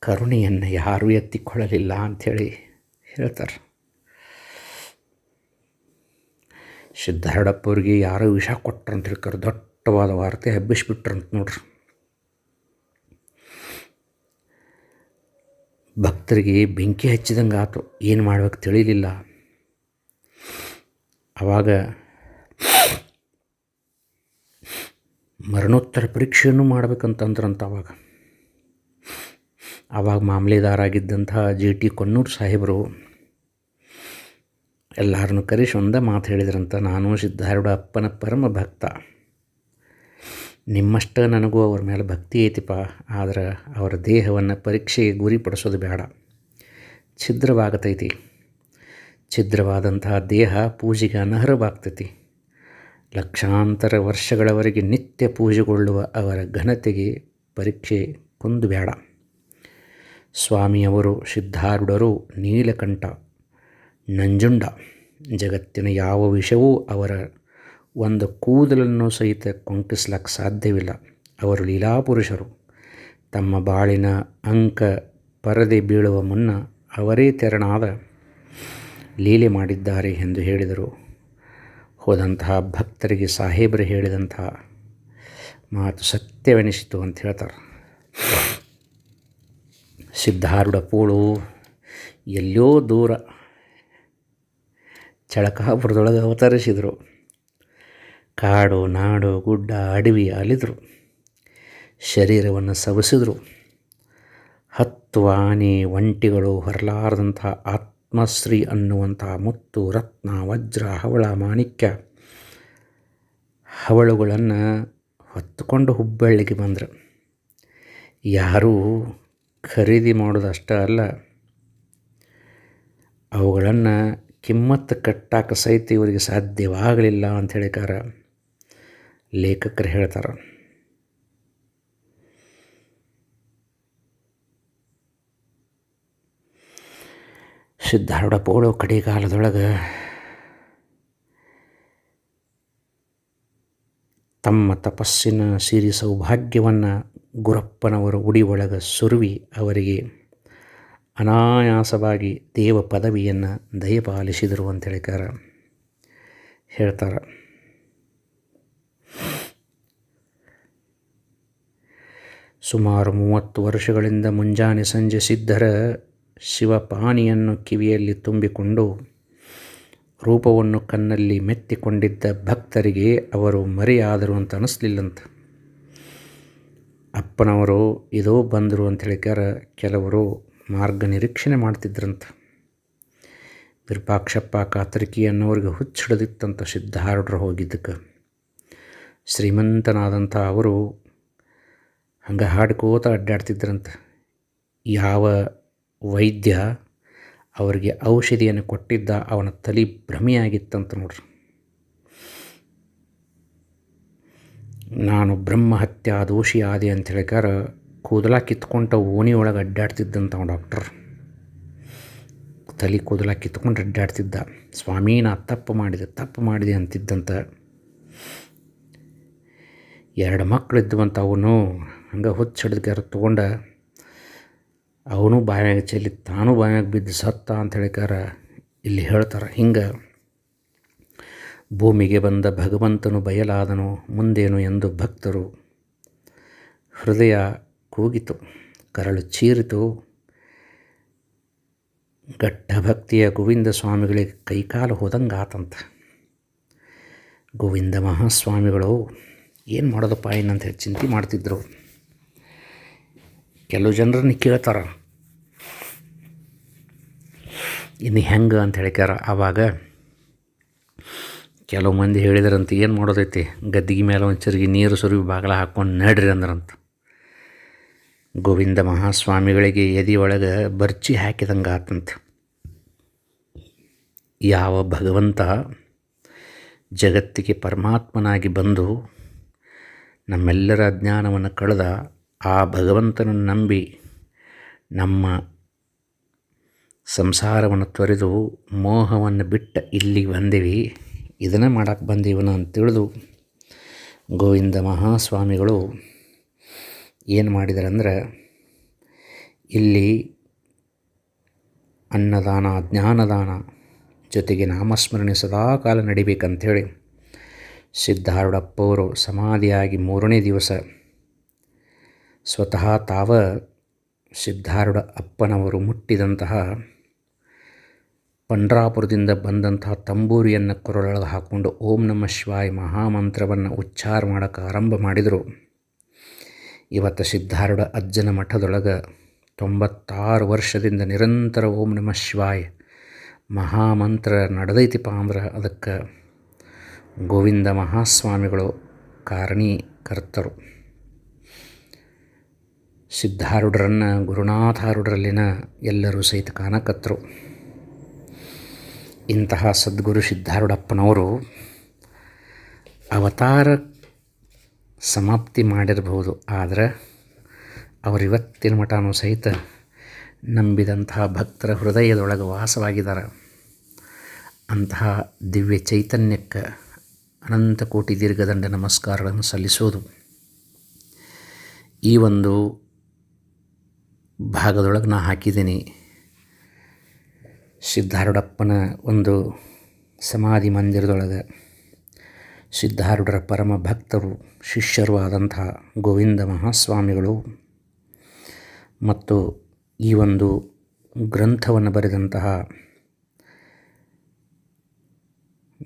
S1: ಕರುಣೆಯನ್ನು ಯಾರೂ ಎತ್ತಿಕೊಳ್ಳಲಿಲ್ಲ ಅಂಥೇಳಿ ಹೇಳ್ತಾರೆ. ಸಿದ್ಧಾರೂಢಪ್ಪವ್ರಿಗೆ ಯಾರೋ ವಿಷ ಕೊಟ್ಟರು ಅಂತ ಹೇಳ್ತಾರೆ ದೊಡ್ಡವಾದ ವಾರ್ತೆ ಹಬ್ಬಿಸ್ಬಿಟ್ರಂತ ನೋಡ್ರಿ. ಭಕ್ತರಿಗೆ ಬೆಂಕಿ ಹಚ್ಚಿದಂಗೆ ಆತು. ಏನು ಮಾಡ್ಬೇಕು ತಿಳಿಲಿಲ್ಲ. ಆವಾಗ ಮರಣೋತ್ತರ ಪರೀಕ್ಷೆಯನ್ನು ಮಾಡ್ಬೇಕಂತಂದ್ರಂತ ಅವಾಗ. ಆವಾಗ ಮಾಮಲೆದಾರಾಗಿದ್ದಂತಹ ಜಿ ಟಿ ಕೊನ್ನೂರು ಸಾಹೇಬರು ಎಲ್ಲರನ್ನು ಕರೆಸಿ ಒಂದೇ ಮಾತು ಹೇಳಿದ್ರಂತ. ನಾನು ಸಿದ್ಧಾರೂಢ ಅಪ್ಪನ ಪರಮ ಭಕ್ತ ನಿಮ್ಮಷ್ಟ ನನಗೂ ಅವ್ರ ಮೇಲೆ ಭಕ್ತಿ ಐತಿಪ್ಪ, ಆದ್ರೆ ಅವರ ದೇಹವನ್ನು ಪರೀಕ್ಷೆಗೆ ಗುರಿಪಡಿಸೋದು ಬೇಡ. ಛಿದ್ರವಾಗತೈತಿ. ಛಿದ್ರವಾದಂತಹ ದೇಹ ಪೂಜೆಗೆ ಅನರ್ಹವಾಗ್ತೈತಿ. ಲಕ್ಷಾಂತರ ವರ್ಷಗಳವರೆಗೆ ನಿತ್ಯ ಪೂಜೆಗೊಳ್ಳುವ ಅವರ ಘನತೆಗೆ ಪರೀಕ್ಷೆ ಕುಂದು ಬೇಡ. ಸ್ವಾಮಿಯವರು ಸಿದ್ಧಾರೂಢರು ನೀಲಕಂಠ, ನಂಜುಂಡ, ಜಗತ್ತಿನ ಯಾವ ವಿಷಯವೂ ಅವರ ಒಂದು ಕೂದಲನ್ನು ಸಹಿತ ಕೊಂಕಿಸ್ಲಕ್ಕೆ ಸಾಧ್ಯವಿಲ್ಲ. ಅವರು ಲೀಲಾಪುರುಷರು. ತಮ್ಮ ಬಾಳಿನ ಅಂಕ ಪರದೆ ಬೀಳುವ ಮುನ್ನ ಅವರೇ ತೆರನಾದ ಲೀಲೆ ಮಾಡಿದ್ದಾರೆ ಎಂದು ಹೇಳಿದರು. ಹೋದಂತಹ ಭಕ್ತರಿಗೆ ಸಾಹೇಬರು ಹೇಳಿದಂತಹ ಮಾತು ಸತ್ಯವೆನಿಸಿತು ಅಂತ ಹೇಳ್ತಾರೆ. ಸಿದ್ಧಾರೂಢ ಪೂಳು ಎಲ್ಲೋ ದೂರ ಚಳಕಾಪುರದೊಳಗೆ ಅವತರಿಸಿದರು. ಕಾಡು, ನಾಡು, ಗುಡ್ಡ, ಅಡವಿ ಅಲಿದರು. ಶರೀರವನ್ನು ಸವಸಿದರು. ಹತ್ತು ಆನೆ ಒಂಟಿಗಳು ಹೊರಲಾರದಂಥ ಆತ್ಮಶ್ರೀ ಅನ್ನುವಂಥ ಮುತ್ತು, ರತ್ನ, ವಜ್ರ, ಹವಳ, ಮಾಣಿಕ್ಯ ಹವಳುಗಳನ್ನು ಹೊತ್ತುಕೊಂಡು ಹುಬ್ಬಳ್ಳಿಗೆ ಬಂದರು. ಯಾರೂ ಖರೀದಿ ಮಾಡೋದಷ್ಟೇ ಅಲ್ಲ, ಅವುಗಳನ್ನು ಕಿಮ್ಮತ್ತು ಕಟ್ಟಾಕ ಸಹಿತ ಇವರಿಗೆ ಸಾಧ್ಯವಾಗಲಿಲ್ಲ ಅಂತ ಹೇಳಿಕಾರ. ಲೇಖಕರು ಹೇಳ್ತಾರೆ. ಸಿದ್ಧಾರೂಢ ಪೋಳೋ ಕಡೆಗಾಲದೊಳಗೆ ತಮ್ಮ ತಪಸ್ಸಿನ ಸಿರಿ ಸೌಭಾಗ್ಯವನ್ನು ಗುರಪ್ಪನವರ ಉಡಿಯೊಳಗೆ ಸುರುವಿ ಅವರಿಗೆ ಅನಾಯಾಸವಾಗಿ ದೇವ ಪದವಿಯನ್ನು ದಯಪಾಲಿಸಿದರು ಅಂತ ಹೇಳಿಕಾರ ಹೇಳ್ತಾರೆ. ಸುಮಾರು ಮೂವತ್ತು ವರ್ಷಗಳಿಂದ ಮುಂಜಾನೆ ಸಂಜೆ ಸಿದ್ಧರ ಶಿವಪಾನಿಯನ್ನು ಕಿವಿಯಲ್ಲಿ ತುಂಬಿಕೊಂಡು ರೂಪವನ್ನು ಕಣ್ಣಲ್ಲಿ ಮೆತ್ತಿಕೊಂಡಿದ್ದ ಭಕ್ತರಿಗೆ ಅವರು ಮರೆಯಾದರು ಅಂತ ಅನ್ನಿಸ್ಲಿಲ್ಲಂತ ಅಪ್ಪನವರು ಇದೋ ಬಂದರು ಅಂತ ಹೇಳಿಕಾರ ಕೆಲವರು ಮಾರ್ಗ ನಿರೀಕ್ಷಣೆ ಮಾಡ್ತಿದ್ರಂತ. ವಿರೂಪಾಕ್ಷಪ್ಪ ಕಾತರಿಕಿ ಅನ್ನೋರಿಗೆ ಹುಚ್ಚಿಡದಿತ್ತಂತ ಸಿದ್ಧಾರೂಢರು ಹೋಗಿದ್ದಕ್ಕೆ. ಶ್ರೀಮಂತನಾದಂಥ ಅವರು ಹಂಗೆ ಹಾಡ್ಕೋತ ಅಡ್ಡಾಡ್ತಿದ್ರಂತೆ. ಯಾವ ವೈದ್ಯ ಅವರಿಗೆ ಔಷಧಿಯನ್ನು ಕೊಟ್ಟಿದ್ದ ಅವನ ತಲೆ ಭ್ರಮೆಯಾಗಿತ್ತಂತ ನೋಡ್ರಿ. ನಾನು ಬ್ರಹ್ಮಹತ್ಯಾ ದೋಷಿ ಆದೆ ಅಂತ ಹೇಳಿಕಾರ ಕೂದಲ ಕಿತ್ಕೊಂಡ ಓಣಿಯೊಳಗೆ ಅಡ್ಡಾಡ್ತಿದ್ದಂಥ ಡಾಕ್ಟರ್. ತಲೆ ಕೂದಲ ಕಿತ್ಕೊಂಡು ಅಡ್ಡಾಡ್ತಿದ್ದ. ಸ್ವಾಮಿ ನಾ ತಪ್ಪು ಮಾಡಿದೆ ತಪ್ಪು ಮಾಡಿದೆ ಅಂತಿದ್ದಂತ ಎರಡು ಮಕ್ಕಳು ಇದ್ದುವಂಥ ಅವನು ಹಂಗೆ ಹುಚ್ಚಿಡ್ದಕ್ಕಾರ ತೊಗೊಂಡ ಅವನು ಬಾಯಾಗ ಚೆಲ್ಲಿ ತಾನು ಬಾಯಾಗ ಬಿದ್ದು ಸತ್ತ ಅಂತ ಹೇಳಿಕಾರ ಇಲ್ಲಿ ಹೇಳ್ತಾರೆ. ಹಿಂಗೆ ಭೂಮಿಗೆ ಬಂದ ಭಗವಂತನು ಬಯಲಾದನು, ಮುಂದೇನು ಎಂದು ಭಕ್ತರು ಹೃದಯ ಕೂಗಿತು, ಕರಳು ಚೀರಿತು. ಗಟ್ಟ ಭಕ್ತಿಯ ಗೋವಿಂದ ಸ್ವಾಮಿಗಳಿಗೆ ಕೈಕಾಲು ಹೋದಂಗೆ ಆತಂತ ಗೋವಿಂದ ಮಹಾಸ್ವಾಮಿಗಳು ಏನು ಮಾಡೋದಪ್ಪ ಏನಂತ ಹೇಳಿ ಚಿಂತೆ ಮಾಡ್ತಿದ್ರು. ಕೆಲವು ಜನರನ್ನ ಕೇಳ್ತಾರ. ಇನ್ನು ಹೆಂಗೆ ಅಂತ ಹೇಳಿಕ್ಯಾರ ಆವಾಗ ಕೆಲವು ಮಂದಿ ಹೇಳಿದ್ರಂತ, ಏನು ಮಾಡೋದೈತಿ? ಗದ್ದಿಗೆ ಮೇಲೆ ಒಂದು ನೀರು ಸುರಿವಿ, ಬಾಗಿಲ ಹಾಕ್ಕೊಂಡು ನಡ್ರಿ ಅಂದ್ರಂತ. ಗೋವಿಂದ ಮಹಾಸ್ವಾಮಿಗಳಿಗೆ ಎದಿ ಒಳಗೆ ಬರ್ಚಿ ಹಾಕಿದಂಗೆ ಆತಂತ. ಯಾವ ಭಗವಂತ ಜಗತ್ತಿಗೆ ಪರಮಾತ್ಮನಾಗಿ ಬಂದು ನಮ್ಮೆಲ್ಲರ ಜ್ಞಾನವನ್ನು ಕಳೆದ ಆ ಭಗವಂತನನ್ನು ನಂಬಿ ನಮ್ಮ ಸಂಸಾರವನ್ನು ತೊರೆದು ಮೋಹವನ್ನು ಬಿಟ್ಟು ಇಲ್ಲಿಗೆ ಬಂದೀವಿ. ಇದನ್ನೇ ಮಾಡಕ್ಕೆ ಬಂದೀವನ ತಿಳಿದು ಗೋವಿಂದ ಮಹಾಸ್ವಾಮಿಗಳು ಏನು ಮಾಡಿದ್ದಾರೆ ಅಂದ್ರೆ ಇಲ್ಲಿ ಅನ್ನದಾನ, ಜ್ಞಾನದಾನ ಜೊತೆಗೆ ನಾಮಸ್ಮರಣೆ ಸದಾಕಾಲ ನಡಿಬೇಕಂಥೇಳಿ ಸಿದ್ಧಾರೂಢಪ್ಪವರು ಸಮಾಧಿಯಾಗಿ ಮೂರನೇ ದಿವಸ ಸ್ವತಃ ತಾವ ಸಿದ್ಧಾರೂಢ ಅಪ್ಪನವರು ಮುಟ್ಟಿದಂತಹ ಪಂಡ್ರಾಪುರದಿಂದ ಬಂದಂತಹ ತಂಬೂರಿಯನ್ನು ಕೊರಳೊಳಗೆ ಹಾಕ್ಕೊಂಡು ಓಂ ನಮ ಶಿವಾಯ ಮಹಾಮಂತ್ರವನ್ನು ಉಚ್ಚಾರ ಮಾಡೋಕ್ಕೆ ಆರಂಭ ಮಾಡಿದರು. ಇವತ್ತು ಸಿದ್ಧಾರೂಢ ಅಜ್ಜನ ಮಠದೊಳಗೆ ತೊಂಬತ್ತಾರು ವರ್ಷದಿಂದ ನಿರಂತರ ಓಂ ನಮ ಶಿವಾಯ ಮಹಾಮಂತ್ರ ನಡೆದೈತಿಪ್ಪ ಅಂದ್ರೆ ಅದಕ್ಕೆ ಗೋವಿಂದ ಮಹಾಸ್ವಾಮಿಗಳು ಕಾರಣೀಕರ್ತರು. ಸಿದ್ಧಾರೂಢರನ್ನು ಗುರುನಾಥಾರೂಢರಲ್ಲಿನ ಎಲ್ಲರೂ ಸಹಿತ ಕಾಣಕತ್ತರು ಇಂತಹ ಸದ್ಗುರು ಸಿದ್ಧಾರೂಢಪ್ಪನವರು ಅವತಾರ ಸಮಾಪ್ತಿ ಮಾಡಿರಬಹುದು, ಆದರೆ ಅವರು ಇವತ್ತಿನ ಮಠನೂ ಸಹಿತ ನಂಬಿದಂತಹ ಭಕ್ತರ ಹೃದಯದೊಳಗೆ ವಾಸವಾಗಿದ್ದಾರೆ. ಅಂತಹ ದಿವ್ಯ ಚೈತನ್ಯಕ್ಕೆ ಅನಂತ ಕೋಟಿ ದೀರ್ಘದಂಡ ನಮಸ್ಕಾರಗಳನ್ನು ಸಲ್ಲಿಸೋದು. ಈ ಒಂದು ಭಾಗದೊಳಗೆ ನಾ ಹಾಕಿದ್ದೀನಿ. ಸಿದ್ಧಾರೂಢಪ್ಪನ ಒಂದು ಸಮಾಧಿ ಮಂದಿರದೊಳಗೆ ಸಿದ್ಧಾರೂಢರ ಪರಮ ಭಕ್ತರು, ಶಿಷ್ಯರು ಆದಂತಹ ಗೋವಿಂದ ಮಹಾಸ್ವಾಮಿಗಳು ಮತ್ತು ಈ ಒಂದು ಗ್ರಂಥವನ್ನು ಬರೆದಂತಹ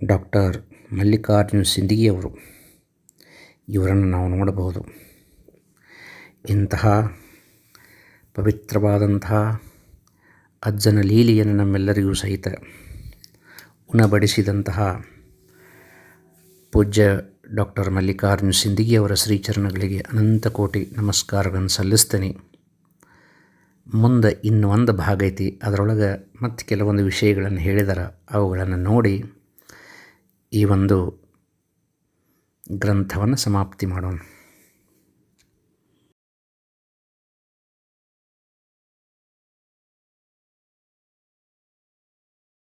S1: ಡಾಕ್ಟರ್ ಮಲ್ಲಿಕಾರ್ಜುನ ಸಿಂದಗಿಯವರು ಇವರನ್ನು ನಾವು ನೋಡಬಹುದು. ಇಂತಹ ಪವಿತ್ರವಾದಂತಹ ಅಜ್ಜನ ಲೀಲೆಯನ್ನು ನಮ್ಮೆಲ್ಲರಿಗೂ ಸಹಿತ ಉಣಬಡಿಸಿದಂತಹ ಪೂಜ್ಯ ಡಾಕ್ಟರ್ ಮಲ್ಲಿಕಾರ್ಜುನ ಸಿಂದಗಿಯವರ ಶ್ರೀಚರಣಗಳಿಗೆ ಅನಂತ ಕೋಟಿ ನಮಸ್ಕಾರಗಳನ್ನು ಸಲ್ಲಿಸ್ತೇನೆ. ಮುಂದೆ ಇನ್ನು ಒಂದು ಭಾಗ ಐತಿ ಅದರೊಳಗೆ ಮತ್ತು ಕೆಲವೊಂದು ವಿಷಯಗಳನ್ನು ಹೇಳಿದಾರೆ. ಅವುಗಳನ್ನು ನೋಡಿ ಈ ಒಂದು ಗ್ರಂಥವನ್ನು ಸಮಾಪ್ತಿ ಮಾಡೋಣ.